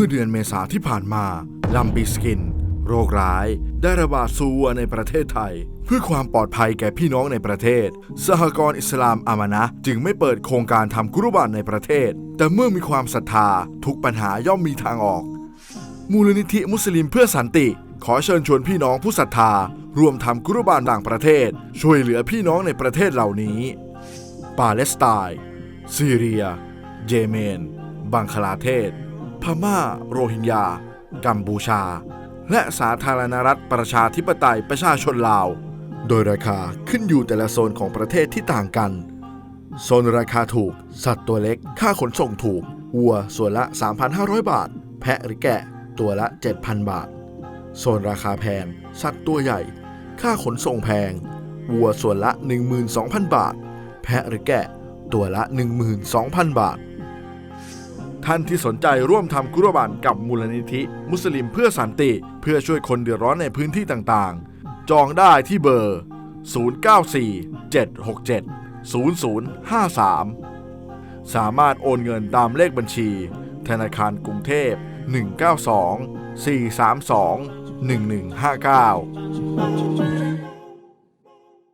มื่อเดือนเมษาที่ผ่านมาลัมปีสกิน โรคร้าย ได้ระบาดสู่วัวในประเทศไทย เพื่อความปลอดภัยแก่พี่น้องในประเทศ สหกรณ์อิสลามอามานะจึงไม่เปิดโครงการทำกุรบานในประเทศ แต่เมื่อมีความศรัทธาทุกปัญหาย่อมมีทางออก มูลนิธิมุสลิมเพื่อสันติ ขอเชิญชวนพี่น้องผู้ศรัทธาร่วมทำกุรบานต่างประเทศ ช่วยเหลือพี่น้องในประเทศเหล่านี้ ปาเลสไตน์ซีเรีย เยเมน บังคลาเทศ พม่า โรฮิงญา กัมพูชา และสาธารณรัฐประชาธิปไตยประชาชนลาว โดยราคาขึ้นอยู่แต่ละโซนของประเทศที่ต่างกัน โซนราคาถูก สัตว์ตัวเล็ก ค่าขนส่งถูก วัวส่วนละ 3,500 บาท แพะหรือแกะตัวละ 7,000 บาท โซนราคาแพง สัตว์ตัวใหญ่ ค่าขนส่งแพง วัวส่วนละ 12,000 บาท แพะหรือแกะตัวละ 12,000 บาท ท่านที่สนใจร่วมทำกุรบานกับมูลนิธิ มุสลิมเพื่อสันติ เพื่อช่วยคนเดือดร้อนในพื้นที่ต่างๆ จองได้ที่เบอร์ 0947670053 สามารถโอนเงินตามเลขบัญชี ธนาคารกรุงเทพ 192 432 1159